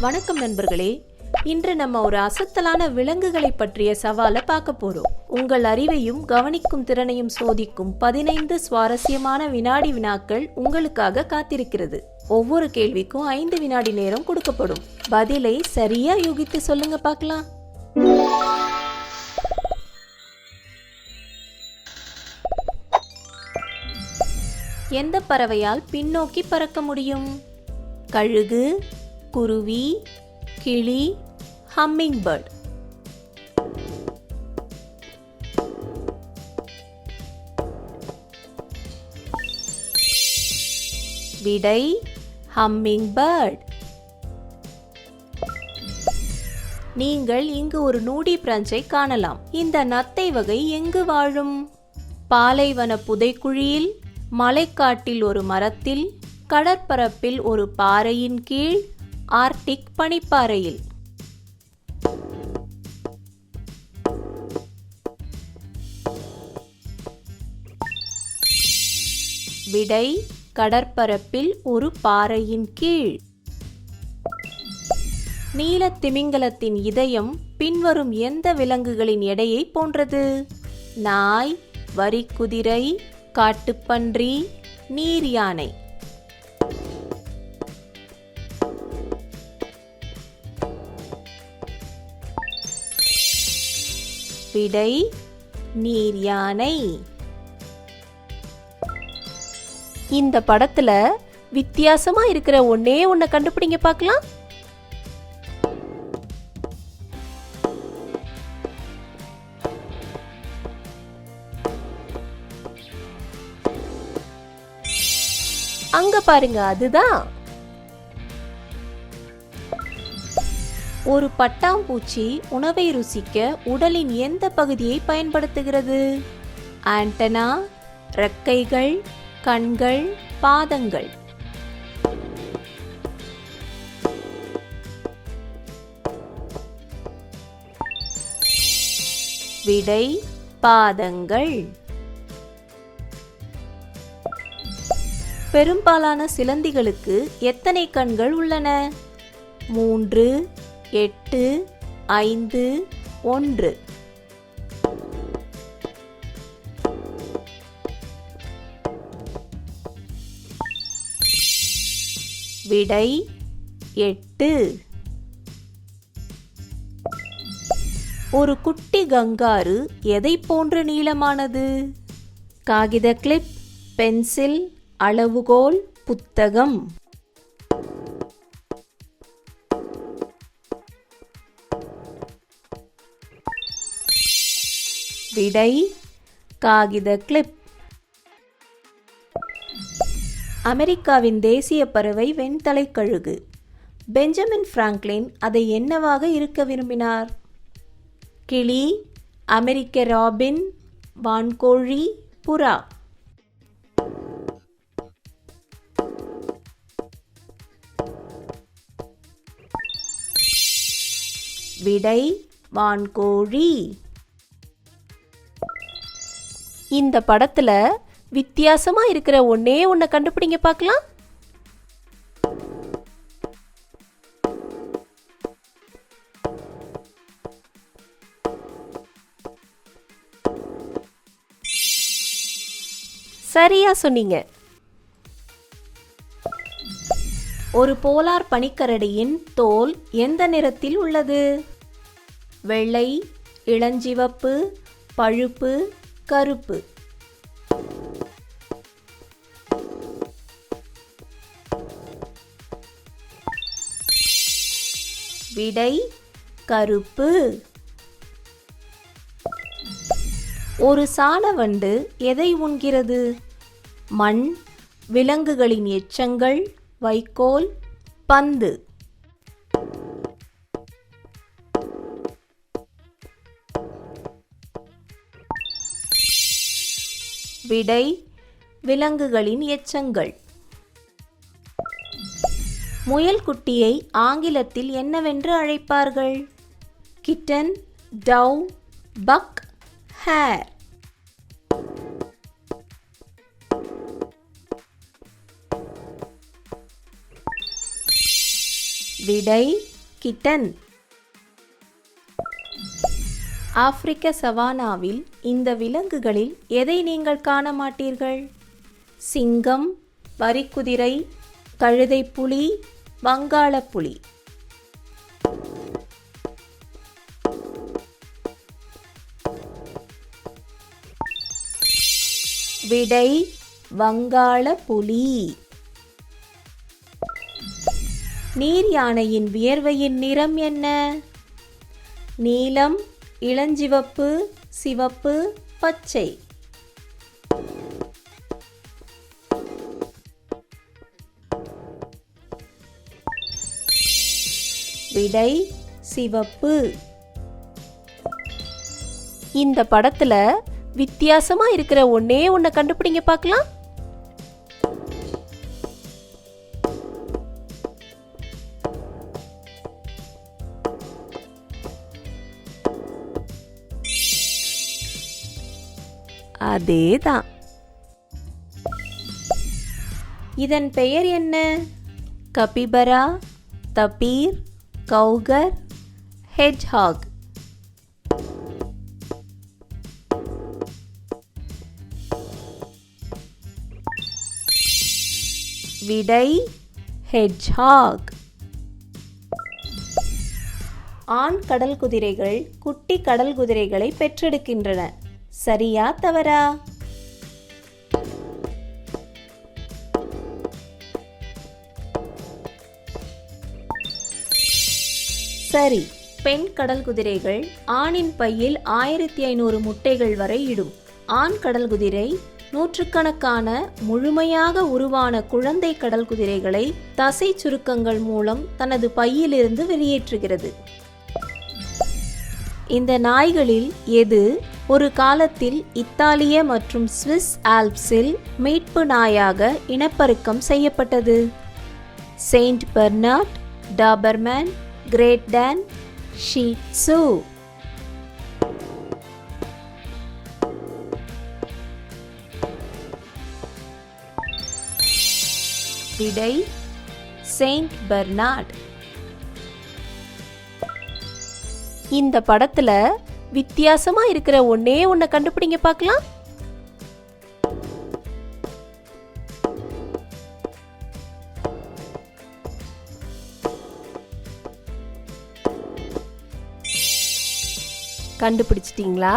வணக்கம் நண்பர்களே. இன்று நம்ம ஒரு அசத்தலான விலங்குகளை பற்றிய சவாலை பார்க்க போறோம். உங்கள் அறிவையும் கவனிக்கும் திறனையும் சோதிக்கும் பதினைந்து சுவாரஸ்யமான வினாடி வினாக்கள் உங்களுக்காக காத்திருக்கிறது. ஒவ்வொரு கேள்விக்கும் ஐந்து வினாடி நேரம் கொடுக்கப்படும். பதிலை சரியா யூகித்து சொல்லுங்க பார்க்கலாம். எந்த பறவையால் பின்னோக்கி பறக்க முடியும்? கழுகு குருவி கிளி ஹம்மிங் பேர்ட் விடை ஹம்மிங் பேர்ட் நீங்கள் இங்கு ஒரு நூடி பிரஞ்சை காணலாம். இந்த நத்தை வகை எங்கு வாழும்? பாலைவன புதைக்குழியில் மலைக்காட்டில் ஒரு மரத்தில் கடற்பரப்பில் ஒரு பாறையின் கீழ் ஆர்டிக் பனிப்பாறையில். விடை கடற்பரப்பில் ஒரு பாறையின் கீழ். நீலத் திமிங்கலத்தின் இதயம் பின்வரும் எந்த விலங்குகளின் எடையை போன்றது? நாய் வரிக்குதிரை காட்டுப்பன்றி நீர் யானை. விடை நீர் யானை. இந்த படத்துல வித்தியாசமா இருக்கிற ஒன்னே ஒன்ன கண்டுபிடிங்க பார்க்கலாம் அங்க பாருங்க அதுதான். ஒரு பட்டாம்பூச்சி உணவை ருசிக்க உடலின் எந்த பகுதியை பயன்படுத்துகிறது? ஆண்டனா ரெக்கைகள் கண்கள் பாதங்கள். விடை பாதங்கள். பெரும்பாலான சிலந்திகளுக்கு எத்தனை கண்கள் உள்ளன? மூன்று எட்டு ஐந்து ஒன்று. விடை எட்டு. ஒரு குட்டி கங்காரு எதை போன்ற நீளமானது? காகித கிளிப் பென்சில் அளவுகோல் புத்தகம். விடை காகித கிளிப் அமெரிக்காவின் தேசிய பறவை வெண்தலை கழுகு. பெஞ்சமின் பிராங்க்லின் அதை என்னவாக இருக்க விரும்பினார்? கிளி அமெரிக்க ராபின் வான்கோழி புறா. விடை வான்கோழி. இந்த படத்துல வித்தியாசமா இருக்கிற ஒன்னே ஒன்ன கண்டுபிடிங்க பார்க்கலாம். சரியா சொன்னீங்க. ஒரு போலார் பனிக்கரடியின் தோல் எந்த நிறத்தில் உள்ளது? வெள்ளை இளஞ்சிவப்பு பழுப்பு கருப்பு. விடை கருப்பு. ஒரு சாலவண்டு எதை உண்கிறது? மண் விலங்குகளின் எச்சங்கள் வைக்கோல் பந்து. விடை விலங்குகளின் எச்சங்கள். முயல் குட்டியை ஆங்கிலத்தில் என்னவென்று அழைப்பார்கள்? Kitten dove buck hare. விடை கிட்டன். ஆப்பிரிக்க சவானாவில் இந்த விலங்குகளில் எதை நீங்கள் காண மாட்டீர்கள் சிங்கம் வரிக்குதிரை கழுதை புலி வங்காள புலி விடை வங்காள புலி நீர் யானையின் வியர்வையின் நிறம் என்ன? நீலம் இளஞ்சிவப்பு சிவப்பு பச்சை. விடை சிவப்பு. இந்த படத்துல வித்தியாசமா இருக்கிற ஒன்னே ஒன்ன கண்டுபிடிங்க பார்க்கலாம். அதே தான் இதன் பெயர் என்ன? கபிபரா தபீர் கௌகர் ஹெட்ஹாக். விடை ஹெட்ஜாக் ஆண் கடல் குதிரைகள் குட்டி கடல் குதிரைகளை பெற்றெடுக்கின்றன. சரியா தவறா? சரி. பெண் கடல் குதிரைகள் ஆணின் பையில் ஆயிரத்தி ஐநூறு முட்டைகள் வரை இடும். ஆண் கடல் குதிரை நூற்றுக்கணக்கான முழுமையாக உருவான குழந்தை கடல் குதிரைகளை தசை சுருக்கங்கள் மூலம் தனது பையிலிருந்து வெளியேற்றுகிறது. இந்த நாய்களில் எது ஒரு காலத்தில் இத்தாலிய மற்றும் சுவிஸ் ஆல்ப்ஸில் மீட்பு நாயாக இனப்பெருக்கம் செய்யப்பட்டது? Saint Bernard Doberman Great Dane Shih Tzu விடை செயின்ட் பெர்னார்ட். இந்த படத்துல வித்தியாசமா இருக்கிற ஒன்னே ஒன்ன கண்டுபிடிங்க பார்க்கலாம். கண்டுபிடிச்சிட்டீங்களா?